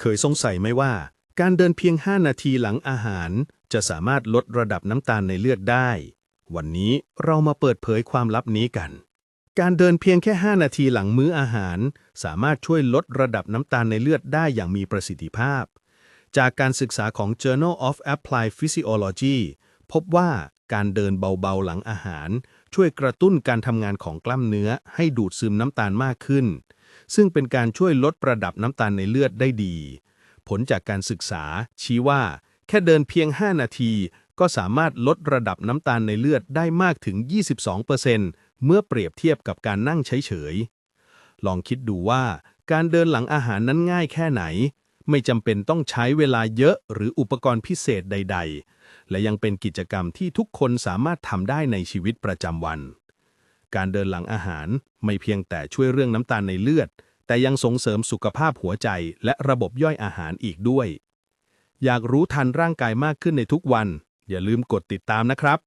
เคยสงสัยไหมว่า การเดินเพียง 5 นาทีหลังอาหาร จะสามารถลดระดับน้ำตาลในเลือดได้ วันนี้เรามาเปิดเผยความลับนี้กัน การเดินเพียงแค่ 5 นาทีหลังมื้ออาหาร สามารถช่วยลดระดับน้ำตาลในเลือดได้อย่างมีประสิทธิภาพ จากการศึกษาของ Journal of Applied Physiology พบว่าการเดินเบาๆหลังอาหาร ช่วยกระตุ้นการทำงานของกล้ามเนื้อให้ดูดซึมน้ำตาลมากขึ้น ซึ่งเป็นการช่วยลดระดับน้ำตาลในเลือดได้ดี ผลจากการศึกษา ชี้ว่า แค่เดินเพียง 5 นาที ก็สามารถลดระดับน้ำตาลในเลือดได้มากถึง 22%เมื่อเปรียบเทียบกับการนั่งเฉยๆ ลองคิดดูว่า การเดินหลังอาหารนั้นง่ายแค่ไหน ไม่จำเป็นต้องใช้เวลาเยอะหรืออุปกรณ์พิเศษใด ๆ และยังเป็นกิจกรรมที่ทุกคนสามารถทำได้ในชีวิตประจำวัน การเดินหลังอาหาร ไม่เพียงแต่ช่วยเรื่องน้ำตาลในเลือด แต่ยังส่งเสริมสุขภาพหัวใจและระบบย่อยอาหารอีกด้วย อยากรู้ทันร่างกายมากขึ้นในทุกวัน อย่าลืมกดติดตามนะครับ